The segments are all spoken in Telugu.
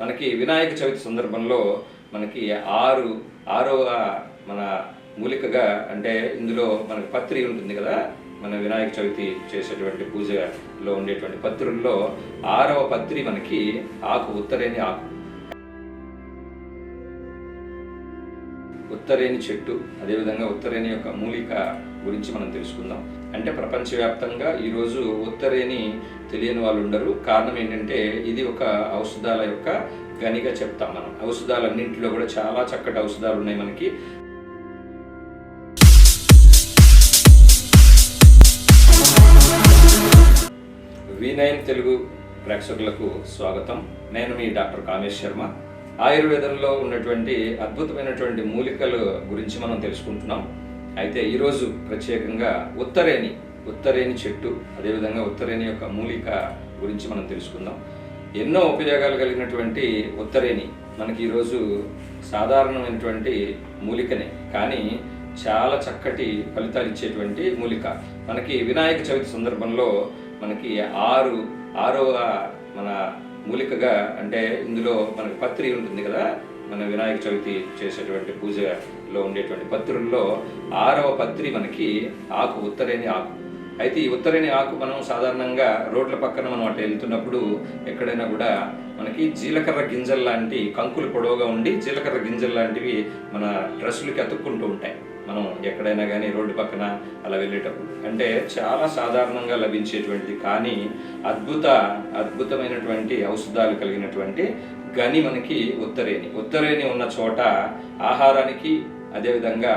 మనకి వినాయక చవితి సందర్భంలో మనకి ఆరు ఆరవ మన మూలికగా అంటే ఇందులో మనకి పత్రి ఉంటుంది కదా మన వినాయక చవితి చేసేటువంటి పూజలో ఉండేటువంటి పత్రుల్లో ఆరవ పత్రి మనకి ఆకు ఉత్తరేని ఆకు. ఉత్తరేణి చెట్టు అదేవిధంగా ఉత్తరేణి యొక్క మూలిక గురించి మనం తెలుసుకుందాం. అంటే ప్రపంచవ్యాప్తంగా ఈరోజు ఉత్తరేణి తెలియని వాళ్ళు ఉండరు. కారణం ఏంటంటే ఇది ఒక ఔషధాల యొక్క గనిగా చెప్తాం మనం. ఔషధాలన్నింటిలో కూడా చాలా చక్కటి ఔషధాలు ఉన్నాయి మనకి. వి నైన్ తెలుగు ప్రేక్షకులకు స్వాగతం. నేను మీ డాక్టర్ కామేశ్ శర్మ. ఆయుర్వేదంలో ఉన్నటువంటి అద్భుతమైనటువంటి మూలికల గురించి మనం తెలుసుకుంటున్నాం. అయితే ఈరోజు ప్రత్యేకంగా ఉత్తరేణి ఉత్తరేణి చెట్టు అదేవిధంగా ఉత్తరేణి యొక్క మూలిక గురించి మనం తెలుసుకుందాం. ఎన్నో ఉపయోగాలు కలిగినటువంటి ఉత్తరేణి మనకి ఈరోజు సాధారణమైనటువంటి మూలికనే కానీ చాలా చక్కటి ఫలితాలు ఇచ్చేటువంటి మూలిక. మనకి వినాయక చవితి సందర్భంలో మనకి ఆరు ఆరవ మన మూలికగా అంటే ఇందులో మనకి పత్రి ఉంటుంది కదా మన వినాయక చవితి చేసేటువంటి పూజలో ఉండేటువంటి పత్రుల్లో ఆరవ పత్రి మనకి ఆకు ఉత్తరేని ఆకు. అయితే ఈ ఉత్తరేని ఆకు మనం సాధారణంగా రోడ్ల పక్కన మనం అటు వెళ్తున్నప్పుడు ఎక్కడైనా కూడా మనకి జీలకర్ర గింజలు లాంటి కంకులు పొడవుగా ఉండి జీలకర్ర గింజలు లాంటివి మన డ్రెస్సులకి అతుక్కుంటూ ఉంటాయి. మనం ఎక్కడైనా కానీ రోడ్డు పక్కన అలా వెళ్ళేటప్పుడు. అంటే చాలా సాధారణంగా లభించేటువంటిది. కానీ అద్భుత అద్భుతమైనటువంటి ఔషధాలు కలిగినటువంటి గని మనకి ఉత్తరేణి. ఉత్తరేణి ఉన్న చోట ఆహారానికి అదేవిధంగా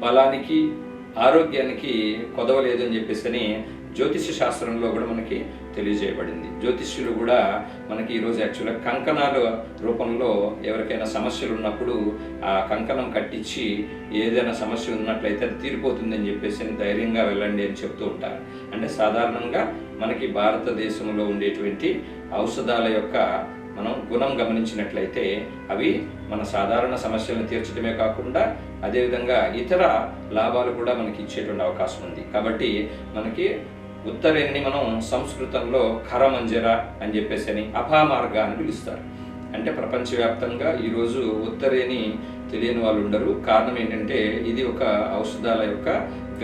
బలానికి ఆరోగ్యానికి కొదవలేదు అని చెప్పేసి జ్యోతిష్య శాస్త్రంలో కూడా మనకి తెలియజేయబడింది. జ్యోతిష్యులు కూడా మనకి ఈరోజు యాక్చువల్గా కంకణాల రూపంలో ఎవరికైనా సమస్యలు ఉన్నప్పుడు ఆ కంకణం కట్టించి ఏదైనా సమస్య ఉన్నట్లయితే అది తీరిపోతుందని చెప్పేసి ధైర్యంగా వెళ్ళండి అని చెప్తూ ఉంటారు. అంటే సాధారణంగా మనకి భారతదేశంలో ఉండేటువంటి ఔషధాల యొక్క మనం గుణం గమనించినట్లయితే అవి మన సాధారణ సమస్యలను తీర్చడమే కాకుండా అదేవిధంగా ఇతర లాభాలు కూడా మనకి ఇచ్చేటువంటి అవకాశం ఉంది. కాబట్టి మనకి ఉత్తరేణిని మనం సంస్కృతంలో ఖరమంజర అని చెప్పేసి అని అపామార్గ అని పిలుస్తారు. అంటే ప్రపంచవ్యాప్తంగా ఈరోజు ఉత్తరేని తెలియని వాళ్ళు ఉండరు. కారణం ఏంటంటే ఇది ఒక ఔషధాల యొక్క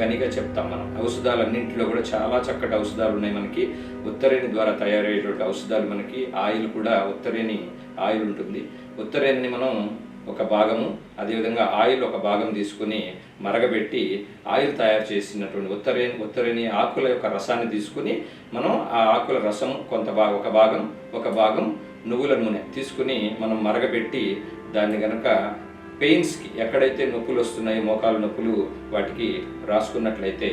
గనిగా చెప్తాం మనం. ఔషధాలన్నింటిలో కూడా చాలా చక్కటి ఔషధాలు ఉన్నాయి మనకి. ఉత్తరేణి ద్వారా తయారయ్యేటువంటి ఔషధాలు మనకి. ఆయిల్ కూడా ఉత్తరేణి ఆయిల్ ఉంటుంది. ఉత్తరేణిని మనం ఒక భాగము అదేవిధంగా ఆయిల్ ఒక భాగం తీసుకుని మరగబెట్టి ఆయిల్ తయారు చేసినటువంటి ఉత్తరే ఉత్తరేని ఆకుల యొక్క రసాన్ని తీసుకుని మనం ఆ ఆకుల రసం కొంత భాగం ఒక భాగం ఒక భాగం నువ్వుల నూనె తీసుకుని మనం మరగబెట్టి దాన్ని గనక పెయిన్స్కి ఎక్కడైతే నొప్పులు వస్తున్నాయో మోకాలు నొప్పులు వాటికి రాసుకున్నట్లయితే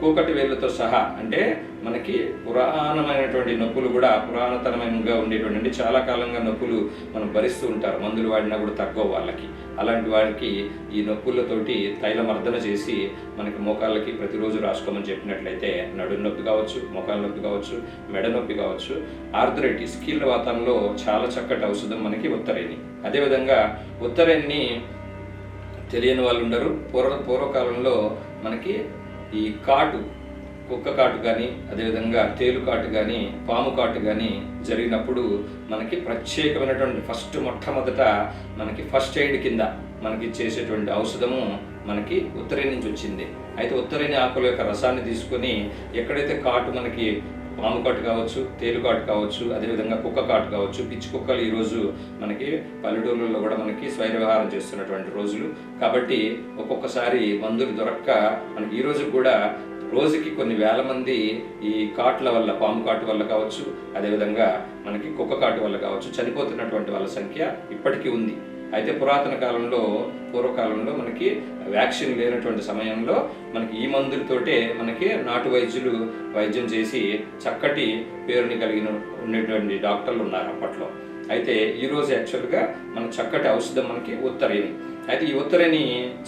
కూకటి వేళ్ళతో సహా అంటే మనకి పురాణమైనటువంటి నొప్పులు కూడా పురాణతనమైనగా ఉండేటువంటి అంటే చాలా కాలంగా నొప్పులు మనం భరిస్తూ ఉంటారు మందులు వాడినా కూడా తగ్గవు వాళ్ళకి. అలాంటి వారికి ఈ నొప్పులతోటి తైలమర్దన చేసి మనకి మోకాళ్ళకి ప్రతిరోజు రాసుకోమని చెప్పినట్లయితే నడుం నొప్పి కావచ్చు మోకాళ్ళ నొప్పి కావచ్చు మెడ నొప్పి కావచ్చు ఆర్థరైటిస్ కీళ్ళ వాతంలో చాలా చక్కటి ఔషధం మనకి ఉత్తరేణి. అదేవిధంగా ఉత్తరేణిని తెలియని వాళ్ళు ఉండరు పూర్వ పూర్వకాలంలో మనకి ఈ కాటు కుక్క కాటు కానీ అదేవిధంగా తేలు కాటు కానీ పాము కాటు కానీ జరిగినప్పుడు మనకి ప్రత్యేకమైనటువంటి ఫస్ట్ మొట్టమొదట మనకి ఫస్ట్ ఎయిడ్ కింద మనకి చేసేటువంటి ఔషధము మనకి ఉత్తరేణి నుంచి వచ్చింది. అయితే ఉత్తరేని ఆకుల యొక్క రసాన్ని తీసుకొని ఎక్కడైతే కాటు మనకి పాము కాటు కావచ్చు తేలు కాటు కావచ్చు అదేవిధంగా కుక్క కాటు కావచ్చు పిచ్చి కుక్కలు ఈరోజు మనకి పల్లెటూళ్ళలో కూడా మనకి స్వైర వ్యవహారం చేస్తున్నటువంటి రోజులు. కాబట్టి ఒక్కొక్కసారి మందులు దొరక్క మనకి ఈ కూడా రోజుకి కొన్ని వేల మంది ఈ కాట్ల వల్ల పాము కాటు వల్ల కావచ్చు అదేవిధంగా మనకి కుక్క కాటు వల్ల కావచ్చు చనిపోతున్నటువంటి వాళ్ళ సంఖ్య ఇప్పటికీ ఉంది. అయితే పురాతన కాలంలో పూర్వకాలంలో మనకి వ్యాక్సిన్ లేనటువంటి సమయంలో మనకి ఈ మందులతోటే మనకి నాటు వైద్యులు వైద్యం చేసి చక్కటి పేరుని కలిగిన ఉండేటువంటి డాక్టర్లు ఉన్నారు అప్పట్లో. అయితే ఈరోజు యాక్చువల్గా మన చక్కటి ఔషధం మనకి ఉత్తరేణి. అయితే ఈ ఉత్తరేణి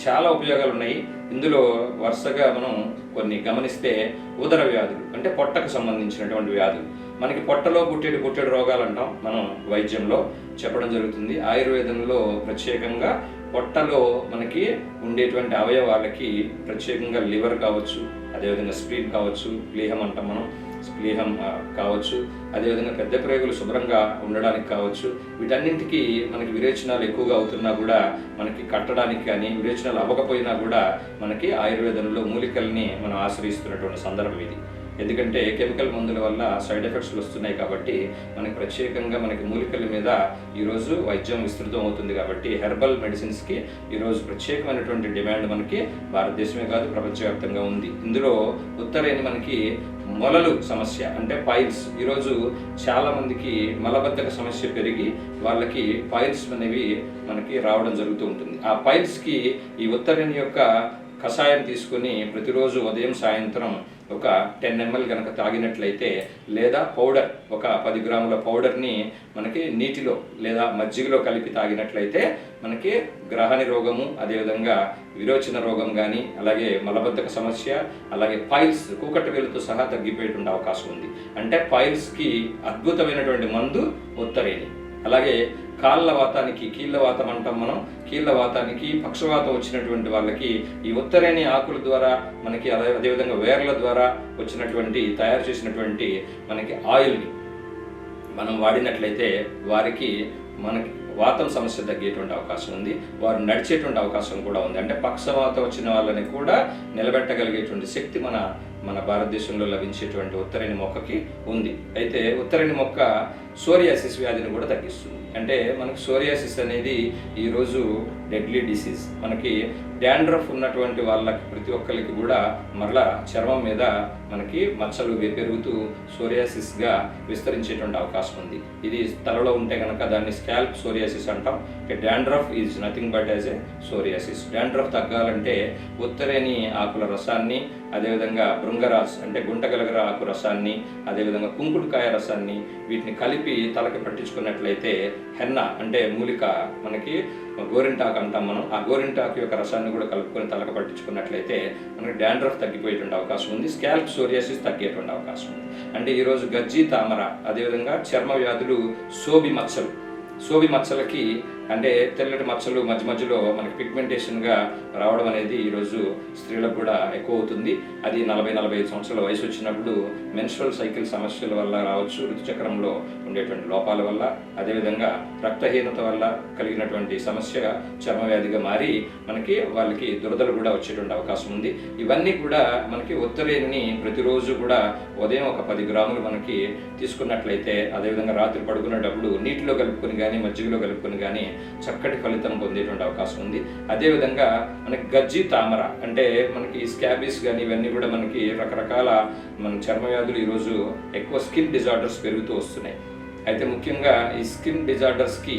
చాలా ఉపయోగాలు ఉన్నాయి ఇందులో వరుసగా మనం కొన్ని గమనిస్తే ఉదర వ్యాధులు అంటే పొట్టకు సంబంధించినటువంటి వ్యాధులు. మనకి పొట్టలో పుట్టేడు పుట్టేడు రోగాలు అంటాం మనం వైద్యంలో. చెప్పడం జరుగుతుంది. ఆయుర్వేదంలో ప్రత్యేకంగా పొట్టలో మనకి ఉండేటువంటి అవయవాలకి ప్రత్యేకంగా లివర్ కావచ్చు అదేవిధంగా స్ప్లీన్ కావచ్చు ప్లీహం అంటాం మనం. స్ప్లీహం కావచ్చు అదేవిధంగా పెద్ద ప్రేగులు శుభ్రంగా ఉండడానికి కావచ్చు. వీటన్నింటికి మనకి విరేచనాలు ఎక్కువగా అవుతున్నా కూడా మనకి కట్టడానికి కానీ విరేచనాలు అవ్వకపోయినా కూడా మనకి ఆయుర్వేదంలో మూలికల్ని మనం ఆశ్రయిస్తున్నటువంటి సందర్భం ఇది. ఎందుకంటే కెమికల్ మందుల వల్ల సైడ్ ఎఫెక్ట్స్ వస్తున్నాయి కాబట్టి మనకి ప్రత్యేకంగా మనకి మూలికల మీద ఈరోజు వైద్యం విస్తృతం అవుతుంది కాబట్టి హెర్బల్ మెడిసిన్స్కి ఈరోజు ప్రత్యేకమైనటువంటి డిమాండ్ మనకి భారతదేశమే కాదు ప్రపంచవ్యాప్తంగా ఉంది. ఇందులో ఉత్తరేని మనకి మొలలు సమస్య అంటే పైల్స్. ఈరోజు చాలామందికి మలబద్ధక సమస్య పెరిగి వాళ్ళకి పైల్స్ అనేవి మనకి రావడం జరుగుతూ ఉంటుంది. ఆ పైల్స్కి ఈ ఉత్తరేని యొక్క కషాయం తీసుకొని ప్రతిరోజు ఉదయం సాయంత్రం ఒక టెన్ ఎంఎల్ కనుక తాగినట్లయితే లేదా పౌడర్ ఒక పది గ్రాముల పౌడర్ని మనకి నీటిలో లేదా మజ్జిగలో కలిపి తాగినట్లయితే మనకి గ్రహణి రోగము అదేవిధంగా విరోచన రోగం కానీ అలాగే మలబద్ధక సమస్య అలాగే పైల్స్ కూకట్టు వేలుతో సహా తగ్గిపోయేటువంటి అవకాశం ఉంది. అంటే పైల్స్కి అద్భుతమైనటువంటి మందు ఉత్తరేణి. అలాగే కాళ్ళ వాతానికి కీళ్ళ వాతం అంటాం మనం. కీళ్ళ వాతానికి పక్షవాతం వచ్చినటువంటి వాళ్ళకి ఈ ఉత్తరేణి ఆకుల ద్వారా మనకి అదే అదేవిధంగా వేర్ల ద్వారా వచ్చినటువంటి తయారు చేసినటువంటి మనకి ఆయిల్ని మనం వాడినట్లయితే వారికి మనకి వాతం సమస్య తగ్గేటువంటి అవకాశం ఉంది. వారు నడిచేటువంటి అవకాశం కూడా ఉంది. అంటే పక్షవాతం వచ్చిన వాళ్ళని కూడా నిలబెట్టగలిగేటువంటి శక్తి మన మన భారతదేశంలో లభించేటువంటి ఉత్తరాయణ మొక్కకి ఉంది. అయితే ఉత్తరాయణ మొక్క సోరియాసిస్ వ్యాధిని కూడా తగ్గిస్తుంది. అంటే మనకి సోరియాసిస్ అనేది ఈరోజు డెడ్లీ డిసీజ్ మనకి డాండ్రఫ్ ఉన్నటువంటి వాళ్ళకి ప్రతి ఒక్కరికి కూడా మరలా చర్మం మీద మనకి మచ్చలు పెరుగుతూ సోరియాసిస్గా విస్తరించేటువంటి అవకాశం ఉంది. ఇది తలలో ఉంటే కనుక దాన్ని స్కాల్ప్ సోరియాసిస్ అంటాం. Dandruff is nothing but as a psoriasis. Dandruff తగ్గాలంటే ఉత్తరేని ఆకుల రసాన్ని అదేవిధంగా భృంగరాస్ అంటే గుంటగలగర ఆకు రసాన్ని అదేవిధంగా కుంకుడుకాయ రసాన్ని వీటిని కలిపి తలకి పట్టించుకున్నట్లయితే హెన్న అంటే మూలిక మనకి గోరింటాకు అంటాం మనం. ఆ గోరింటాకు యొక్క రసాన్ని కూడా కలుపుకొని తలకు పట్టించుకున్నట్లయితే మనకి డాండ్రఫ్ తగ్గిపోయేటువంటి అవకాశం ఉంది. స్కాల్ప్ సోరియాసిస్ తగ్గేటువంటి అవకాశం ఉంది. అంటే ఈరోజు గజ్జి తామర అదేవిధంగా చర్మ వ్యాధులు సోబి మచ్చలు సోబి మచ్చలకి అంటే తెల్లటి మచ్చలు మధ్య మధ్యలో మనకి పిగ్మెంటేషన్గా రావడం అనేది ఈరోజు స్త్రీలకు కూడా ఎక్కువ అవుతుంది. అది నలభై నలభై ఐదు సంవత్సరాల వయసు వచ్చినప్పుడు మెన్స్ట్రల్ సైకిల్ సమస్యల వల్ల రావచ్చు ఋతుచక్రంలో ఉండేటువంటి లోపాల వల్ల. అదేవిధంగా రక్తహీనత వల్ల కలిగినటువంటి సమస్య చర్మ వ్యాధిగా మారి మనకి వాళ్ళకి దురదలు కూడా వచ్చేటువంటి అవకాశం ఉంది. ఇవన్నీ కూడా మనకి ఒత్తిడిని ప్రతిరోజు కూడా ఉదయం ఒక పది గ్రాములు మనకి తీసుకున్నట్లయితే అదేవిధంగా రాత్రి పడుకునేటప్పుడు నీటిలో కలుపుకొని కానీ మజ్జిగలో కలుపుకొని కానీ చక్కటి ఫలితం పొందేటువంటి అవకాశం ఉంది. అదేవిధంగా మనకి గజ్జి తామర అంటే మనకి స్కాబీస్ కానీ ఇవన్నీ కూడా మనకి రకరకాల మన చర్మ వ్యాధులు ఈరోజు ఎక్కువ స్కిన్ డిజార్డర్స్ పెరుగుతూ వస్తున్నాయి. అయితే ముఖ్యంగా ఈ స్కిన్ డిజార్డర్స్కి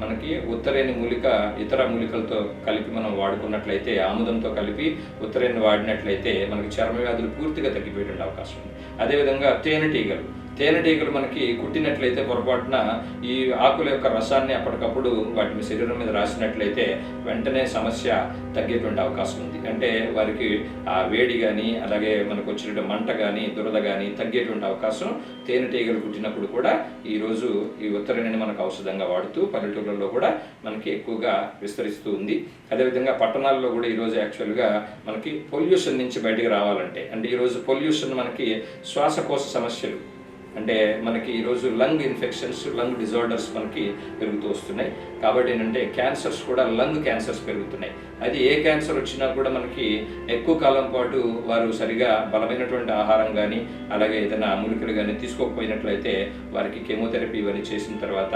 మనకి ఉత్తరేణి మూలిక ఇతర మూలికలతో కలిపి మనం వాడుకున్నట్లయితే ఆముదంతో కలిపి ఉత్తరేణి వాడినట్లయితే మనకి చర్మ వ్యాధులు పూర్తిగా తగ్గిపోయేటువంటి అవకాశం ఉంది. అదేవిధంగా తేనెటీగలు. తేనెటీగలు మనకి కుట్టినట్లయితే పొరపాటున ఈ ఆకుల యొక్క రసాన్ని అప్పటికప్పుడు వాటి శరీరం మీద రాసినట్లయితే వెంటనే సమస్య తగ్గేటువంటి అవకాశం ఉంది. అంటే వారికి ఆ వేడి కానీ అలాగే మనకు వచ్చినటువంటి మంట కానీ దురద కానీ తగ్గేటువంటి అవకాశం తేనెటీగలు కుట్టినప్పుడు కూడా ఈరోజు ఈ ఉత్తరాయణని మనకు ఔషధంగా వాడుతూ పల్లెటూళ్ళలో కూడా మనకి ఎక్కువగా విస్తరిస్తూ ఉంది. అదేవిధంగా పట్టణాల్లో కూడా ఈరోజు యాక్చువల్గా మనకి పొల్యూషన్ నుంచి బయటకు రావాలంటే అంటే ఈరోజు పొల్యూషన్ మనకి శ్వాసకోశ సమస్యలు అంటే మనకి ఈరోజు లంగ్ ఇన్ఫెక్షన్స్ లంగ్ డిజార్డర్స్ మనకి పెరుగుతూ వస్తున్నాయి. కాబట్టి ఏంటంటే క్యాన్సర్స్ కూడా లంగ్ క్యాన్సర్స్ పెరుగుతున్నాయి. అది ఏ క్యాన్సర్ వచ్చినా కూడా మనకి ఎక్కువ కాలం పాటు వారు సరిగా బలమైనటువంటి ఆహారం కానీ అలాగే ఏదైనా మూలికలు కానీ తీసుకోకపోయినట్లయితే వారికి కెమోథెరపీ ఇవన్నీ చేసిన తర్వాత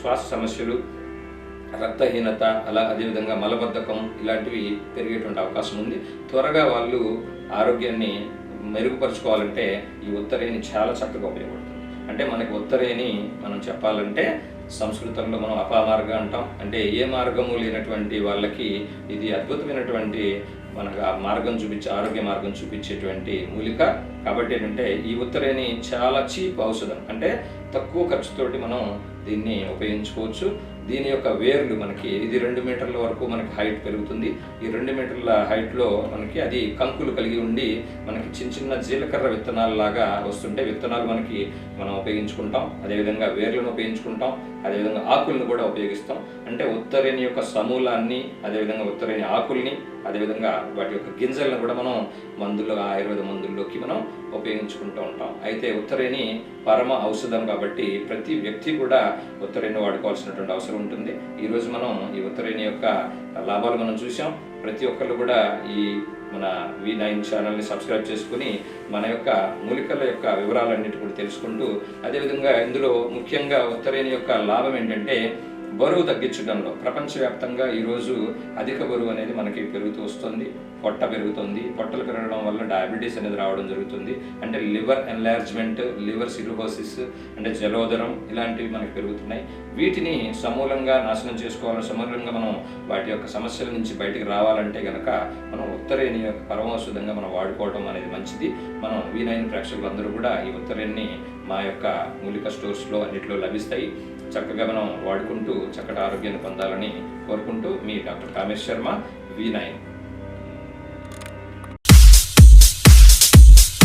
శ్వాస సమస్యలు రక్తహీనత అలా అదేవిధంగా మలబద్ధకం ఇలాంటివి పెరిగేటువంటి అవకాశం ఉంది. త్వరగా వాళ్ళు ఆరోగ్యాన్ని మెరుగుపరుచుకోవాలంటే ఈ ఉత్తరేని చాలా చక్కగా ఉపయోగపడుతుంది. అంటే మనకి ఉత్తరేని మనం చెప్పాలంటే సంస్కృతంలో మనం అపామార్గ అంటాం. అంటే ఏ మార్గము లేనటువంటి వాళ్ళకి ఇది అద్భుతమైనటువంటి మనకు ఆ మార్గం చూపించే ఆరోగ్య మార్గం చూపించేటువంటి మూలిక. కాబట్టి ఏంటంటే ఈ ఉత్తరేని చాలా చీప్ ఔషధం. అంటే తక్కువ ఖర్చుతోటి మనం దీన్ని ఉపయోగించుకోవచ్చు. దీని యొక్క వేర్లు మనకి ఇది రెండు మీటర్ల వరకు మనకి హైట్ పెరుగుతుంది. ఈ రెండు మీటర్ల హైట్లో మనకి అది కంకులు కలిగి ఉండి మనకి చిన్న చిన్న జీలకర్ర విత్తనాలు లాగా వస్తుంటే విత్తనాలు మనకి మనం ఉపయోగించుకుంటాం. అదేవిధంగా వేర్లను ఉపయోగించుకుంటాం. అదేవిధంగా ఆకులను కూడా ఉపయోగిస్తాం. అంటే ఉత్తరేణి యొక్క సమూలాన్ని అదేవిధంగా ఉత్తరేణి ఆకుల్ని అదేవిధంగా వాటి యొక్క గింజలను కూడా మనం మందులు ఆయుర్వేద మందుల్లోకి మనం ఉపయోగించుకుంటూ ఉంటాం. అయితే ఉత్తరేణి పరమ ఔషధం కాబట్టి ప్రతి వ్యక్తి కూడా ఉత్తరేణి వాడుకోవాల్సినటువంటి అవసరం ఉంటుంది. ఈరోజు మనం ఈ ఉత్తరేణి యొక్క లాభాలు మనం చూసాం ప్రతి ఒక్కళ్ళు కూడా ఈ మన వి నైన్ ఛానల్ని సబ్స్క్రైబ్ చేసుకుని మన యొక్క మూలికల యొక్క వివరాలన్నిటి కూడా తెలుసుకుంటూ అదేవిధంగా ఇందులో ముఖ్యంగా ఉత్తరేణి యొక్క లాభం ఏంటంటే బరువు తగ్గించడంలో ప్రపంచవ్యాప్తంగా ఈరోజు అధిక బరువు అనేది మనకి పెరుగుతూ వస్తుంది. పొట్ట పెరుగుతుంది. పొట్టలు పెరగడం వల్ల డయాబెటీస్ అనేది రావడం జరుగుతుంది. అంటే లివర్ ఎన్లార్జ్మెంట్ లివర్ సిరోహోసిస్ అంటే జలోదరం ఇలాంటివి మనకి పెరుగుతున్నాయి. వీటిని సమూలంగా నాశనం చేసుకోవాలని సమూలంగా మనం వాటి యొక్క సమస్యల నుంచి బయటకు రావాలంటే కనుక మనం ఉత్తరేణి యొక్క పరమౌషధంగా మనం వాడుకోవడం అనేది మంచిది. మనం వీనైన ప్రేక్షకులందరూ కూడా ఈ ఉత్తరేణిని మా యొక్క మూలిక స్టోర్స్లో అన్నిట్లో లభిస్తాయి. చక్కగా మనం వాడుకుంటూ చక్కటి ఆరోగ్యాన్ని పొందాలని కోరుకుంటూ మీ doctor Kamesh Sharma V nine